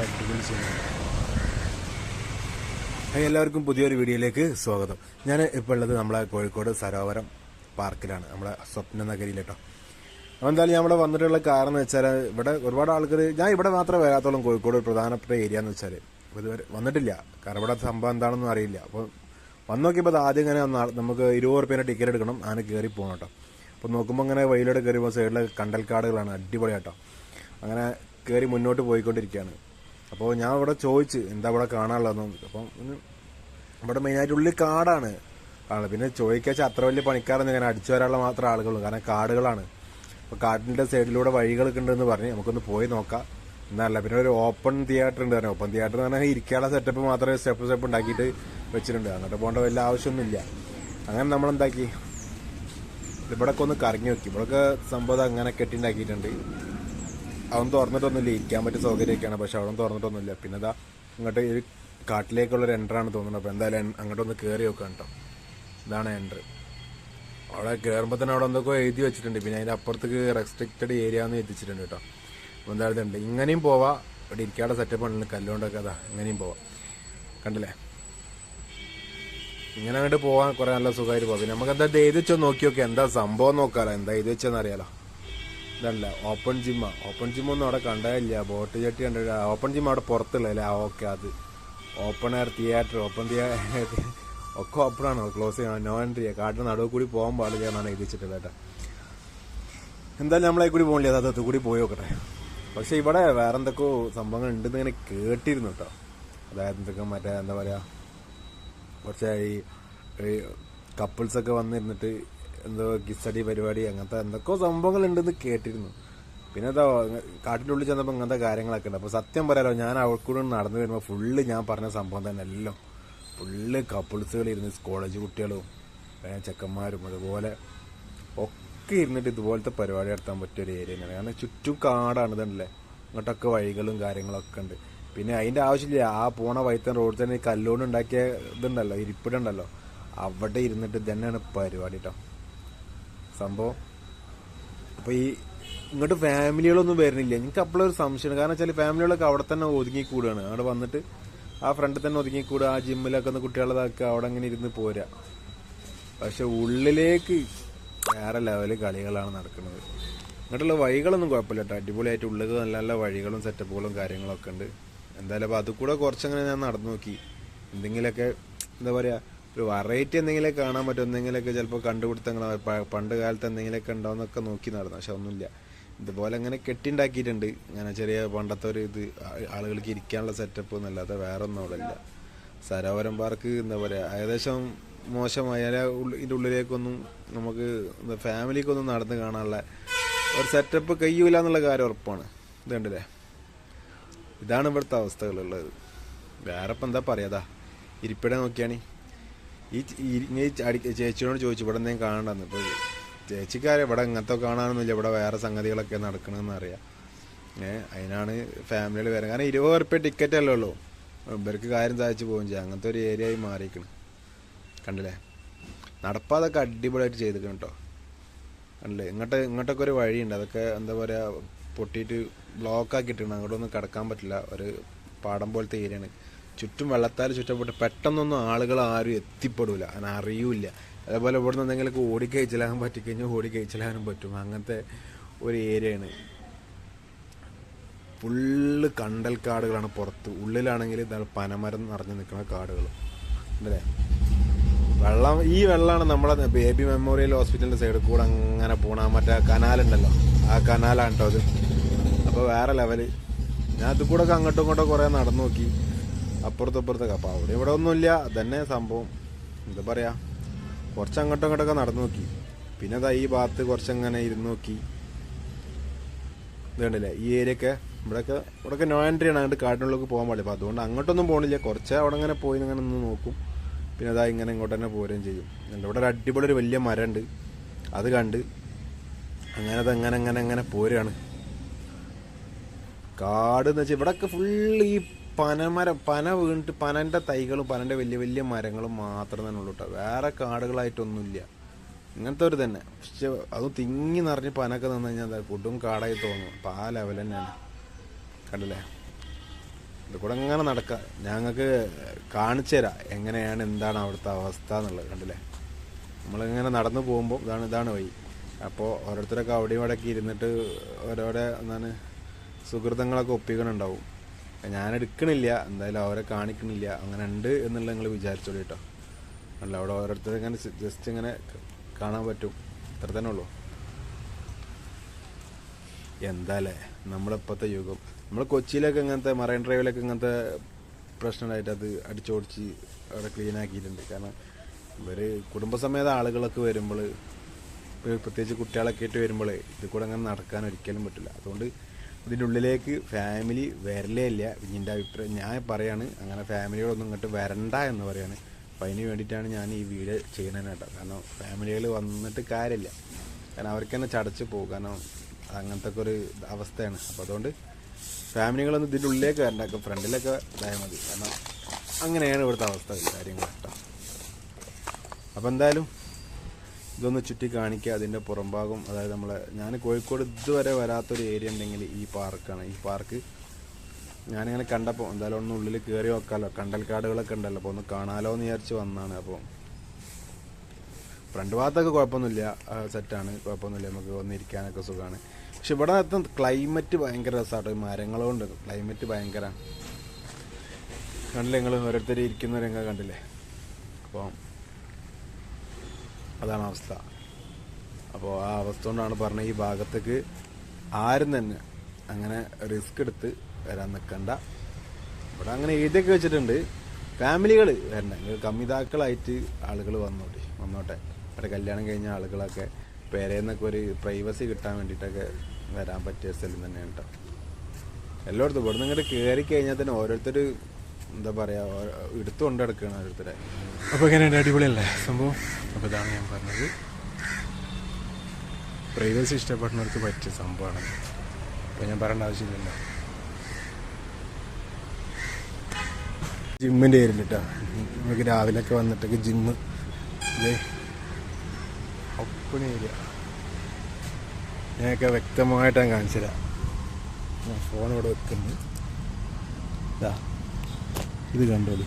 നല്ല അടിപൊളി ഹായ് എല്ലാവർക്കും പുതിയൊരു വീഡിയോയിലേക്ക് സ്വാഗതം. ഞാൻ ഇപ്പോൾ ഉള്ളത് നമ്മളെ കോഴിക്കോട് സരോവരം പാർക്കിലാണ് നമ്മളെ സ്വപ്ന നഗരിയിൽ കേട്ടോ അപ്പോൾ എന്തായാലും ഞാൻ ഇവിടെ വന്നിട്ടുള്ള കാരണം എന്ന് വെച്ചാൽ ഇവിടെ ഒരുപാട് ആൾക്കാർ ഞാൻ ഇവിടെ മാത്രമേ വരാത്തോളം കോഴിക്കോട് പ്രധാനപ്പെട്ട ഏരിയ എന്ന് വെച്ചാൽ ഇതുവരെ വന്നിട്ടില്ല. കാരണം ഇവിടെ സംഭവം എന്താണെന്നും അറിയില്ല. അപ്പോൾ വന്ന് നോക്കിയപ്പോൾ അത് ആദ്യം ഇങ്ങനെ നമുക്ക് ഇരുപത് റുപ്യേന്റെ ടിക്കറ്റ് എടുക്കണം അങ്ങനെ കയറി പോകണം കേട്ടോ. അപ്പോൾ നോക്കുമ്പോൾ ഇങ്ങനെ വെയിലോട് കയറിയപ്പോൾ സൈഡിൽ കണ്ടൽക്കാടുകളാണ് അടിപൊളിയാട്ടോ. അങ്ങനെ കയറി മുന്നോട്ട് പോയിക്കൊണ്ടിരിക്കുകയാണ്. അപ്പോൾ ഞാൻ ഇവിടെ ചോദിച്ച് എന്താ ഇവിടെ കാണാനുള്ളതെന്ന് അപ്പം ഇവിടെ മെയിനായിട്ട് ഉള്ളിൽ കാടാണ് ആണ് പിന്നെ ചോദിക്കാച്ചാൽ അത്ര വലിയ പണിക്കാരൊന്നും ഇങ്ങനെ അടിച്ചു വരാനുള്ള മാത്രം ആളുകളുള്ളൂ കാരണം കാടുകളാണ്. അപ്പോൾ കാട്ടിന്റെ സൈഡിലൂടെ വഴികളൊക്കെ ഉണ്ടെന്ന് പറഞ്ഞ് നമുക്കൊന്ന് പോയി നോക്കാം. എന്നല്ല പിന്നെ ഒരു ഓപ്പൺ തിയേറ്റർ ഉണ്ട് ഓപ്പൺ തിയേറ്റർ എന്ന് പറഞ്ഞാൽ ഇരിക്കാനുള്ള സെറ്റപ്പ് മാത്രമേ സ്റ്റെപ്പ് സ്റ്റെപ്പ് ഉണ്ടാക്കിയിട്ട് വെച്ചിട്ടുണ്ട്. അങ്ങോട്ട് പോകേണ്ട വലിയ ആവശ്യമൊന്നുമില്ല. അങ്ങനെ നമ്മളെന്താക്കി? ഇവിടൊക്കെ ഒന്ന് കറങ്ങി നോക്കി. ഇവിടൊക്കെ സംഭവം അങ്ങനെ കെട്ടിണ്ടാക്കിയിട്ടുണ്ട് അതൊന്നും തുറന്നിട്ടൊന്നുമില്ല ഇരിക്കാൻ പറ്റിയ സൗകര്യമൊക്കെയാണ്. പക്ഷെ അവിടെ തുറന്നിട്ടൊന്നുമില്ല. പിന്നെ ഇതാ ഇങ്ങോട്ട് ഒരു കാട്ടിലേക്കുള്ള ഒരു എന്റർ തോന്നുന്നത്. അപ്പോൾ എന്തായാലും അങ്ങോട്ടൊന്ന് കയറി നോക്കാം കേട്ടോ. ഇതാണ് എന്റർ അവിടെ കയറുമ്പോൾ തന്നെ അവിടെ എന്തൊക്കെ എഴുതി വെച്ചിട്ടുണ്ട്. പിന്നെ അതിന്റെ അപ്പുറത്തേക്ക് റെസ്ട്രിക്റ്റഡ് ഏരിയ എന്ന് എത്തിച്ചിട്ടുണ്ട് കേട്ടോ. അപ്പോൾ എന്തായാലും ഉണ്ട് ഇങ്ങനെയും പോവാം. ഇവിടെ ഇരിക്കാതെ സെറ്റപ്പ് ഉണ്ടല്ലോ കല്ലുകൊണ്ടൊക്കെ അതാ. ഇങ്ങനെയും പോവാം. കണ്ടില്ലേ? ഇങ്ങനെ അങ്ങോട്ട് പോവാൻ കുറെ നല്ല സുഖമായിട്ട് പോകാം പിന്നെ നമുക്ക് എന്താ എഴുതി വെച്ചോ നോക്കി എന്താ സംഭവം നോക്കാലോ. എന്താ എഴുതി വെച്ചെന്ന് അറിയാലോ. ഇതല്ല ഓപ്പൺ ജിമ്മ ഓപ്പൺ ജിമ്മൊന്നും അവിടെ കണ്ടില്ല ബോട്ട് ചട്ടി കണ്ടില്ല ഓപ്പൺ ജിമ്മ അവിടെ പുറത്തുള്ള അല്ലേ? ഓക്കെ അത്. Open air theatre open theatre ഒക്കെ ഓപ്പൺ ആണോ. ക്ലോസ് ചെയ്യണം. നോ എൻട്രി കാട്ടിന് നടുവ് കൂടി പോകാൻ പാടില്ല എന്നാണ് എഴുതിച്ചിട്ടുള്ളത് കേട്ടോ. എന്തായാലും നമ്മളെ കൂടി പോകില്ല അത് അത് കൂടി പോയി നോക്കട്ടെ. പക്ഷെ ഇവിടെ വേറെ എന്തൊക്കെയോ സംഭവങ്ങൾ ഉണ്ടെന്ന് ഇങ്ങനെ കേട്ടിരുന്നു കേട്ടോ. അതായത് എന്തൊക്കെ മറ്റേ എന്താ പറയുക കുറച്ച് ഈ കപ്പിൾസൊക്കെ വന്നിരുന്നിട്ട് എന്തോ കിസ്സടി പരിപാടി അങ്ങനത്തെ എന്തൊക്കെ സംഭവങ്ങൾ ഉണ്ടെന്ന് കേട്ടിരുന്നു. പിന്നെ എന്താ കാട്ടിനുള്ളിൽ ചെന്നപ്പോൾ ഇങ്ങനത്തെ കാര്യങ്ങളൊക്കെ ഉണ്ട്. അപ്പോൾ സത്യം പറയാലോ ഞാൻ അവൾക്കൂടെ നടന്നു വരുമ്പോൾ ഫുള്ള് ഞാൻ പറഞ്ഞ സംഭവം തന്നെ എല്ലാം. ഫുള്ള് കപ്പിൾസുകൾ ഇരുന്ന് കോളേജ് കുട്ടികളും ചെക്കന്മാരും അതുപോലെ ഒക്കെ ഇരുന്നിട്ട് ഇതുപോലത്തെ പരിപാടി നടത്താൻ പറ്റിയ ഒരു ഏരിയ തന്നെയാണ്. കാരണം ചുറ്റും കാടാണ് ഇതുണ്ടല്ലേ അങ്ങോട്ടൊക്കെ വഴികളും കാര്യങ്ങളൊക്കെ ഉണ്ട്. പിന്നെ അതിന്റെ ആവശ്യമില്ല. ആ പോണ വൈത്തൻ റോഡിൽ തന്നെ ഈ കല്ലുകൊണ്ട് ഉണ്ടാക്കിയ ഇതുണ്ടല്ലോ ഇരിപ്പിടുണ്ടല്ലോ അവിടെ ഇരുന്നിട്ട് തന്നെയാണ് പരിപാടി കേട്ടോ സംഭവം. അപ്പൊ ഈ ഇങ്ങോട്ട് ഫാമിലികളൊന്നും വരുന്നില്ല. എനിക്ക് അപ്പോഴൊരു സംശയമാണ്. കാരണം വെച്ചാൽ ഫാമിലികളൊക്കെ അവിടെ തന്നെ ഒതുങ്ങി കൂടുകയാണ് അവിടെ വന്നിട്ട് ആ ഫ്രണ്ടിൽ തന്നെ ഒതുങ്ങി കൂടുക ആ ജിമ്മിലൊക്കെ ഒന്ന് കുട്ടികളതാക്കുക അവിടെ അങ്ങനെ ഇരുന്ന് പോരാ. പക്ഷെ ഉള്ളിലേക്ക് വേറെ ലെവൽ കളികളാണ് നടക്കുന്നത്. ഇങ്ങോട്ടുള്ള വഴികളൊന്നും കുഴപ്പമില്ല കേട്ടോ അടിപൊളിയായിട്ട് ഉള്ളിൽ നല്ല നല്ല വഴികളും സെറ്റപ്പുകളും കാര്യങ്ങളൊക്കെ ഉണ്ട്. എന്തായാലും അപ്പോൾ അത് കൂടെ കുറച്ചങ്ങനെ ഞാൻ നടന്നു നോക്കി. എന്തെങ്കിലുമൊക്കെ എന്താ പറയുക ഒരു വെറൈറ്റി എന്തെങ്കിലും കാണാൻ പറ്റും. എന്തെങ്കിലുമൊക്കെ ചിലപ്പോൾ കണ്ടുപിടുത്തങ്ങൾ പണ്ട് കാലത്ത് എന്തെങ്കിലുമൊക്കെ ഉണ്ടാവുന്നൊക്കെ നോക്കി നടന്നു. പക്ഷെ ഒന്നുമില്ല. ഇതുപോലെ അങ്ങനെ കെട്ടിണ്ടാക്കിയിട്ടുണ്ട്. അങ്ങനെ ചെറിയ പണ്ടത്തെ ഒരു ഇത് ആളുകൾക്ക് ഇരിക്കാനുള്ള സെറ്റപ്പ് എന്നല്ലാതെ വേറെ ഒന്നും അവിടെ ഇല്ല. സരോവരം പാർക്ക് എന്താ പറയുക ഏകദേശം മോശമായ. ഇതിന്റെ ഉള്ളിലേക്കൊന്നും നമുക്ക് എന്താ ഫാമിലിക്കൊന്നും നടന്ന് കാണാനുള്ള ഒരു സെറ്റപ്പ് കഴിയൂല എന്നുള്ള കാര്യം ഉറപ്പാണ്. ഇത് കണ്ടില്ലേ? ഇതാണ് ഇവിടുത്തെ അവസ്ഥകളുള്ളത്. വേറെ ഇപ്പം എന്താ പറയാതാ ഇരിപ്പിടെ നോക്കിയാണ്. ഈ ഇനി ചേച്ചിയോട് ചോദിച്ചു ഇവിടെ എന്തെങ്കിലും കാണണ്ടെന്ന്? ഇപ്പോൾ ചേച്ചിക്കാരെ ഇവിടെ ഇങ്ങനത്തെ കാണാനൊന്നുമില്ല ഇവിടെ വേറെ സംഗതികളൊക്കെ നടക്കണമെന്ന് അറിയാം. ഏഹ് അതിനാണ് ഫാമിലിയിൽ വരാൻ. കാരണം ഇരുപത് ഉറുപ്പ്യ ടിക്കറ്റ് അല്ലല്ലോ ഇവർക്ക് കാര്യം സാധിച്ചു പോകും ചെയ്യാം. അങ്ങനത്തെ ഒരു ഏരിയ ആയി മാറിയിരിക്കണം. കണ്ടില്ലേ? നടപ്പാതൊക്കെ അടിപൊളിയായിട്ട് ചെയ്തിരിക്കണം കേട്ടോ കണ്ടില്ലേ? ഇങ്ങോട്ട് ഇങ്ങോട്ടൊക്കെ ഒരു വഴിയുണ്ട്. അതൊക്കെ എന്താ പറയുക പൊട്ടിയിട്ട് ബ്ലോക്ക് ആക്കിയിട്ടുണ്ട്. അങ്ങോട്ടൊന്നും കിടക്കാൻ പറ്റില്ല. ഒരു പാടം പോലത്തെ ഏരിയയാണ് ചുറ്റും വെള്ളത്താൽ ചുറ്റപ്പെട്ട് പെട്ടെന്നൊന്നും ആളുകൾ ആരും എത്തിപ്പെടില്ല അങ്ങനെ അറിയില്ല. അതേപോലെ ഇവിടെ നിന്ന് എന്തെങ്കിലുമൊക്കെ ഓടി കഴിച്ചിലാകാൻ പറ്റിക്കഴിഞ്ഞാൽ ഓടിക്കഴിച്ചിലാകാനും പറ്റും. അങ്ങനത്തെ ഒരു ഏരിയയാണ്. ഫുള്ള് കണ്ടൽ കാടുകളാണ് പുറത്ത്. ഉള്ളിലാണെങ്കിൽ ഇതാണ് പനമരം നിറഞ്ഞു നിൽക്കുന്ന കാടുകൾ. അല്ലേ? വെള്ളം ഈ വെള്ളമാണ് നമ്മളെ ബേബി മെമ്മോറിയൽ ഹോസ്പിറ്റലിന്റെ സൈഡിൽ കൂടെ അങ്ങനെ പോണ മറ്റേ കനാലുണ്ടല്ലോ. ആ കനാലാണ് കേട്ടോ അത്. അപ്പോൾ വേറെ ലെവൽ ഞാൻ അത് കൂടെ അങ്ങോട്ടും ഇങ്ങോട്ടും കുറേ നടന്നു നോക്കി. അപ്പുറത്തും ഇപ്പുറത്തൊക്കെ. അപ്പോൾ അവിടെ ഇവിടെ ഒന്നുമില്ല. അതന്നെ സംഭവം. എന്താ പറയുക കുറച്ച് അങ്ങോട്ടും ഇങ്ങോട്ടൊക്കെ നടന്നു നോക്കി. പിന്നെ അതാ ഈ ഭാഗത്ത് കുറച്ചങ്ങനെ ഇരുന്ന് നോക്കി. ഇത് കണ്ടില്ലേ? ഈ ഒക്കെ ഇവിടെയൊക്കെ ഇവിടെയൊക്കെ നോ എൻട്രി ആണ്. അങ്ങോട്ട് കാട്ടിനുള്ളിലേക്ക് പോകാൻ പാടില്ല. അപ്പോൾ അതുകൊണ്ട് അങ്ങോട്ടൊന്നും പോകണില്ല കുറച്ച് അവിടെ അങ്ങനെ പോയി ഇങ്ങനെ ഒന്ന് നോക്കും. പിന്നെ അതാ ഇങ്ങനെ ഇങ്ങോട്ട് തന്നെ പോരുകയും ചെയ്യും. എന്റെ ഇവിടെ ഒരു അടിപൊളി ഒരു വലിയ മരമുണ്ട്. അത് കണ്ട് അങ്ങനെ അത് അങ്ങനെ അങ്ങനെ അങ്ങനെ പോരുകയാണ്. കാട് എന്ന് വെച്ചാൽ ഇവിടെയൊക്കെ ഫുള്ള് ഈ പനമരം പന വീണിട്ട് പനന്റെ തൈകളും പനന്റെ വലിയ വലിയ മരങ്ങളും മാത്രം തന്നെ ഉള്ളൂ കേട്ടോ വേറെ കാടുകളായിട്ടൊന്നുമില്ല. ഇങ്ങനത്തെ ഒരു തന്നെ. പക്ഷെ അത് തിങ്ങി നിറഞ്ഞ് പനൊക്കെ നിന്ന് കഴിഞ്ഞാൽ എന്താ കൊടും കാടായി തോന്നും. അപ്പം ആ ലെവൽ തന്നെയാണ്. കണ്ടില്ലേ? ഇത് കൂടെ അങ്ങനെ നടക്കുക ഞങ്ങൾക്ക് കാണിച്ചു തരാം. എങ്ങനെയാണ് എന്താണ് അവിടുത്തെ അവസ്ഥ എന്നുള്ളത്. കണ്ടില്ലേ? നമ്മളിങ്ങനെ നടന്നു പോകുമ്പോൾ ഇതാണ് ഇതാണ് വഴി. അപ്പോൾ ഓരോരുത്തരൊക്കെ അവിടെയും ഇവിടെയൊക്കെ ഇരുന്നിട്ട് ഓരോരോ എന്താണ് സുഹൃതങ്ങളൊക്കെ ഒപ്പിക്കണുണ്ടാവും. ഞാൻ എടുക്കണില്ല എന്തായാലും അവരെ കാണിക്കണില്ല അങ്ങനെ ഉണ്ട് എന്നുള്ളത് നിങ്ങൾ വിചാരിച്ചോളൂ കേട്ടോ. അല്ല അവിടെ ഓരോരുത്തർ ഇങ്ങനെ ജസ്റ്റ് ഇങ്ങനെ കാണാൻ പറ്റും. അത്ര തന്നെ ഉള്ളൂ. എന്താല്ലേ? നമ്മളിപ്പോഴത്തെ യുഗം. നമ്മൾ കൊച്ചിയിലൊക്കെ ഇങ്ങനത്തെ മറൈൻ ഡ്രൈവിലൊക്കെ ഇങ്ങനത്തെ പ്രശ്നമായിട്ട് അത് അടിച്ചോടിച്ച് അവിടെ ക്ലീൻ ആക്കിയിട്ടുണ്ട്. കാരണം ഇവർ കുടുംബസമേത ആളുകളൊക്കെ വരുമ്പോൾ പ്രത്യേകിച്ച് കുട്ടികളൊക്കെ ആയിട്ട് വരുമ്പോൾ ഇത് കൂടെ അങ്ങനെ നടക്കാൻ ഒരിക്കലും പറ്റില്ല. അതുകൊണ്ട് ഇതിന്റെ ഉള്ളിലേക്ക് ഫാമിലി വരലേ ഇല്ല. ഇതിന്റെ അഭിപ്രായം ഞാൻ പറയാണ് അങ്ങനെ ഫാമിലികളൊന്നും ഇങ്ങോട്ട് വരണ്ട എന്ന് പറയാണ്. അപ്പം അതിന് വേണ്ടിയിട്ടാണ് ഞാൻ ഈ വീഡിയോ ചെയ്യണത് കേട്ടോ. കാരണം ഫാമിലികൾ വന്നിട്ട് കാര്യമില്ല. കാരണം അവർക്ക് തന്നെ ചടച്ച് പോകും. കാരണം അങ്ങനത്തെ ഒരു അവസ്ഥയാണ്. അപ്പോൾ അതുകൊണ്ട് ഫാമിലികളൊന്നും ഇതിന്റെ ഉള്ളിലേക്ക് വരണ്ട ഫ്രണ്ടിലൊക്കെ ഇതായാൽ മതി. കാരണം അങ്ങനെയാണ് ഇവിടുത്തെ അവസ്ഥ കാര്യങ്ങൾ കേട്ടോ. അപ്പോൾ എന്തായാലും ഇതൊന്ന് ചുറ്റി കാണിക്കുക. അതിന്റെ പുറംഭാഗം അതായത് നമ്മളെ ഞാൻ കോഴിക്കോട് ഇതുവരെ വരാത്തൊരു ഏരിയ ഉണ്ടെങ്കിൽ ഈ പാർക്കാണ്. ഈ പാർക്ക് ഞാനിങ്ങനെ കണ്ടപ്പോൾ എന്തായാലും ഒന്ന് ഉള്ളിൽ കയറി നോക്കാമല്ലോ കണ്ടൽക്കാടുകളൊക്കെ ഉണ്ടല്ലോ. അപ്പോൾ ഒന്ന് കാണാലോ എന്ന് വിചാരിച്ച് വന്നതാണ് അപ്പോൾ ഫ്രണ്ട് ഭാഗത്തൊക്കെ കുഴപ്പമൊന്നുമില്ല. സെറ്റാണ് കുഴപ്പമൊന്നുമില്ല. നമുക്ക് വന്നിരിക്കാനൊക്കെ സുഖമാണ്. പക്ഷെ ഇവിടെ എത്തും ക്ലൈമറ്റ് ഭയങ്കര രസമാട്ടോ മരങ്ങളുണ്ട് ക്ലൈമറ്റ് ഭയങ്കര. കണ്ടില്ലേ നിങ്ങൾ ഓരോരുത്തർ ഇരിക്കുന്ന രംഗം കണ്ടില്ലേ? അപ്പോൾ അതാണ് അവസ്ഥ. അപ്പോൾ ആ അവസ്ഥ കൊണ്ടാണ് പറഞ്ഞത് ഈ ഭാഗത്തേക്ക് ആരും തന്നെ അങ്ങനെ റിസ്ക് എടുത്ത് വരാൻ നിൽക്കണ്ട ഇവിടെ അങ്ങനെ എഴുതിയൊക്കെ വെച്ചിട്ടുണ്ട്. ഫാമിലികൾ വരണ്ട. നിങ്ങൾ കമ്മിതാക്കളായിട്ട് ആളുകൾ വന്നോട്ടെ വന്നോട്ടെ. ഇവിടെ കല്യാണം കഴിഞ്ഞ ആളുകളൊക്കെ പേരേന്നൊക്കെ ഒരു പ്രൈവസി കിട്ടാൻ വേണ്ടിയിട്ടൊക്കെ വരാൻ പറ്റിയ സ്ഥലം തന്നെയാണ് കേട്ടോ എല്ലായിടത്തും ഇവിടെ നിന്ന് ഇങ്ങോട്ട് കയറി കഴിഞ്ഞാൽ തന്നെ ഓരോരുത്തർ എന്താ പറയാ എടുത്തു കൊണ്ടെടുക്കുകയാണ് ഓരോരുത്തരെ. അപ്പോൾ എങ്ങനെയുണ്ട്? അടിപൊളിയല്ലേ? സംഭവം? അപ്പോൾ ഇതാണ് ഞാൻ പറഞ്ഞത്. പ്രൈവസി ഇഷ്ടപ്പെടുന്നവർക്ക് പറ്റിയ സംഭവമാണ്. അപ്പോൾ ഞാൻ പറയേണ്ട ആവശ്യമില്ലല്ലോ. ജിമ്മിന്റെ കേട്ടോ നമുക്ക് രാവിലെയൊക്കെ വന്നിട്ടൊക്കെ ജിമ്മ് അല്ലേ ഒപ്പണ ഏരിയ ഞാനൊക്കെ വ്യക്തമായിട്ട് ഞാൻ കാണിച്ചു തരാം ഞാൻ ഫോൺ ഇവിടെ വെക്കുന്നു. ഇതാ ഇത് കണ്ടോളി.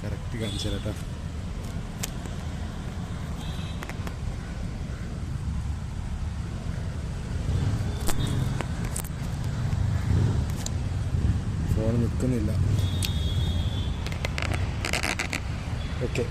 കറക്റ്റ് കാണിച്ചു തരാം കേട്ടോ. ഫോൺ നിൽക്കുന്നില്ല ഓക്കെ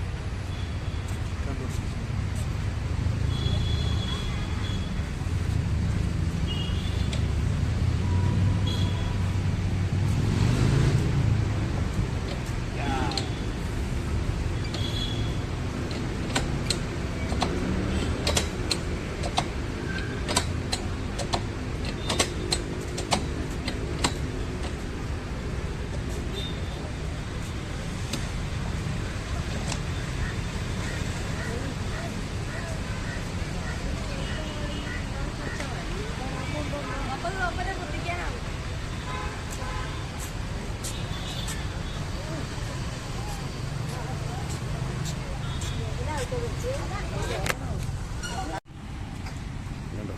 കണ്ടോ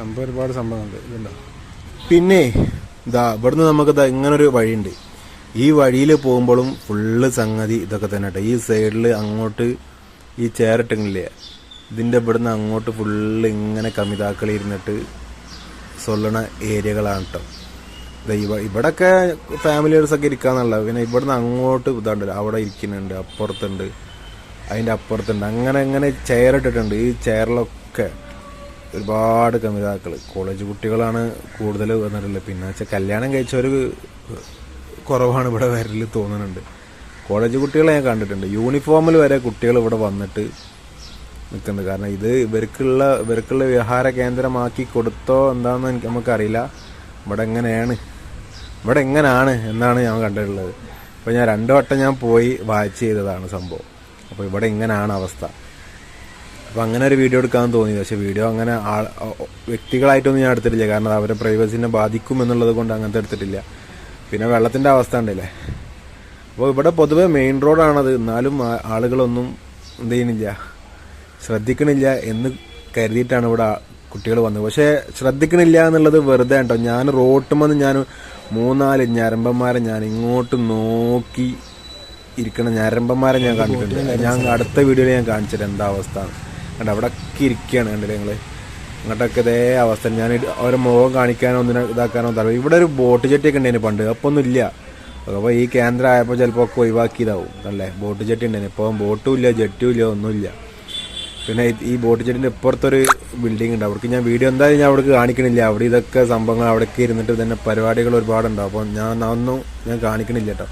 സംഭവം ഒരുപാട് സംഭവമുണ്ട് ഇതുണ്ടോ? പിന്നെ ഇതാ ഇവിടുന്ന് നമുക്ക് ഇതാ ഇങ്ങനൊരു വഴിയുണ്ട്. ഈ വഴിയിൽ പോകുമ്പോഴും ഫുള്ള് സംഗതി ഇതൊക്കെ തന്നെ കേട്ടോ. ഈ സൈഡിൽ അങ്ങോട്ട് ഈ ചേരട്ടിങ്ങളില്ലേ ഇതിന്റെ ഇവിടുന്ന് അങ്ങോട്ട് ഫുള്ള് ഇങ്ങനെ കമിതാക്കൾ ഇരുന്നിട്ട് സൊല്ലണ ഏരിയകളാണ് കേട്ടോ. ഇവിടൊക്കെ ഫാമിലിയേഴ്സൊക്കെ ഇരിക്കാന്നുള്ള പിന്നെ ഇവിടുന്ന് അങ്ങോട്ട് ഇതാണ്ട് അവിടെ ഇരിക്കുന്നുണ്ട് അപ്പുറത്തുണ്ട് അതിന്റെ അപ്പുറത്തുണ്ട്. അങ്ങനെ അങ്ങനെ ചെയറിട്ടിട്ടുണ്ട് ഈ ചെയറിലൊക്കെ ഒരുപാട് കമിതാക്കൾ കോളേജ് കുട്ടികളാണ് കൂടുതൽ വന്നിട്ടുള്ളത്. പിന്നെ വെച്ചാൽ കല്യാണം കഴിച്ചവർ കുറവാണ് ഇവിടെ വരൽ തോന്നുന്നുണ്ട്. കോളേജ് കുട്ടികളെ ഞാൻ കണ്ടിട്ടുണ്ട്. യൂണിഫോമിൽ വരെ കുട്ടികൾ ഇവിടെ വന്നിട്ട് നിൽക്കുന്നുണ്ട്. കാരണം ഇത് ഇവർക്കുള്ള ഇവർക്കുള്ള വിഹാര കേന്ദ്രമാക്കി കൊടുത്തോ എന്താണെന്ന് എനിക്ക് നമുക്കറിയില്ല. ഇവിടെ എങ്ങനെയാണ് ഇവിടെ എങ്ങനെയാണ് എന്നാണ് ഞാൻ കണ്ടിട്ടുള്ളത്. അപ്പോൾ ഞാൻ രണ്ടു വട്ടം ഞാൻ പോയി വായിച്ച് ചെയ്തതാണ് സംഭവം. അപ്പോൾ ഇവിടെ ഇങ്ങനെയാണ് അവസ്ഥ? അപ്പോൾ അങ്ങനെ ഒരു വീഡിയോ എടുക്കാൻ തോന്നി. പക്ഷേ വീഡിയോ അങ്ങനെ ആൾ വ്യക്തികളായിട്ടൊന്നും ഞാൻ എടുത്തിട്ടില്ല. കാരണം അവരെ പ്രൈവസിനെ ബാധിക്കും എന്നുള്ളത് കൊണ്ട് അങ്ങനത്തെ എടുത്തിട്ടില്ല. പിന്നെ വെള്ളത്തിന്റെ അവസ്ഥ ഉണ്ടല്ലേ അപ്പോൾ ഇവിടെ പൊതുവേ മെയിൻ റോഡാണത് എന്നാലും ആളുകളൊന്നും എന്ത് ചെയ്യണില്ല ശ്രദ്ധിക്കണില്ല എന്ന് കരുതിയിട്ടാണ് ഇവിടെ കുട്ടികൾ വന്നത്. പക്ഷേ ശ്രദ്ധിക്കണില്ല എന്നുള്ളത് വെറുതെ കേട്ടോ. ഞാൻ റോട്ടുമെന്ന് ഞാൻ മൂന്നാൽ ഞരമ്പന്മാരെ ഞാൻ ഇങ്ങോട്ട് നോക്കി ഇരിക്കണ ഞരമ്പന്മാരെ ഞാൻ കണ്ടിട്ടുണ്ട്. ഞാൻ അടുത്ത വീഡിയോയിൽ ഞാൻ കാണിച്ചിട്ട് എന്താ അവസ്ഥ. കണ്ട അവിടെ ഒക്കെ ഇരിക്കുകയാണ് കണ്ടില്ലേ നിങ്ങൾ അങ്ങോട്ടൊക്കെ ഇതേ അവസ്ഥ. ഞാൻ അവരെ മുഖം കാണിക്കാനോ ഒന്നിനെ ഇതാക്കാനോ തരാം ഇവിടെ ഒരു ബോട്ട് ചെട്ടിയൊക്കെ ഉണ്ടായിരുന്നു പണ്ട്. അപ്പോൾ ഒന്നും ഇല്ല. അപ്പോൾ ഈ കേന്ദ്രം ആയപ്പോൾ ചിലപ്പോൾ ഒക്കെ ഒഴിവാക്കിയതാവും. അല്ലേ? ബോട്ട് ചെട്ടി ഉണ്ടായിരുന്നു. ഇപ്പോൾ ബോട്ടും ഇല്ല ജെട്ടും ഇല്ല ഒന്നുമില്ല പിന്നെ ഈ- ഈ ബോട്ട് ചെട്ടിന്റെ ഇപ്പുറത്തൊരു ബിൽഡിംഗ് ഉണ്ട്. അവർക്ക് ഞാൻ വീഡിയോ എന്തായാലും ഞാൻ അവിടെ കാണിക്കണില്ല. അവിടെ ഇതൊക്കെ സംഭവങ്ങൾ അവിടേക്ക് ഇരുന്നിട്ട് തന്നെ പരിപാടികൾ ഒരുപാടുണ്ടാവും. അപ്പോൾ ഞാൻ ഒന്നും ഞാൻ കാണിക്കണില്ല കേട്ടോ.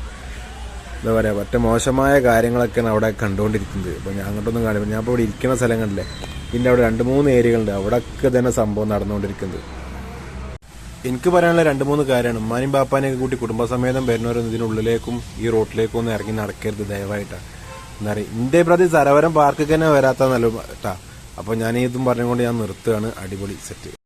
എന്താ പറയുക മറ്റേ മോശമായ കാര്യങ്ങളൊക്കെയാണ് അവിടെ കണ്ടുകൊണ്ടിരിക്കുന്നത്. അപ്പോൾ ഞാൻ അങ്ങോട്ടൊന്നും കാണില്ല. ഞാൻ ഇപ്പോൾ ഇവിടെ ഇരിക്കുന്ന സ്ഥലം കണ്ടില്ലേ പിന്നെ അവിടെ രണ്ട് മൂന്ന് ഏരിയകളുണ്ട്. അവിടെയൊക്കെ തന്നെ സംഭവം നടന്നുകൊണ്ടിരിക്കുന്നത്. എനിക്ക് പറയാനുള്ള രണ്ട് മൂന്ന് കാര്യമാണ്. ഉമ്മാനും ബാപ്പാനെയൊക്കെ കൂട്ടി കുടുംബസമേതം വരുന്നവരൊന്നും ഇതിനുള്ളിലേക്കും ഈ റോട്ടിലേക്കും ഒന്നും ഇറങ്ങി നടക്കരുത് ദയവായിട്ടാണ് എന്താ പറയുക എന്റെ പ്രതി സരവരം പാർക്ക് തന്നെ വരാത്ത നല്ല കേട്ടാ അപ്പോൾ ഞാൻ ഇതും പറഞ്ഞുകൊണ്ട് ഞാൻ നിർത്തുകയാണ്. അടിപൊളി സെറ്റ്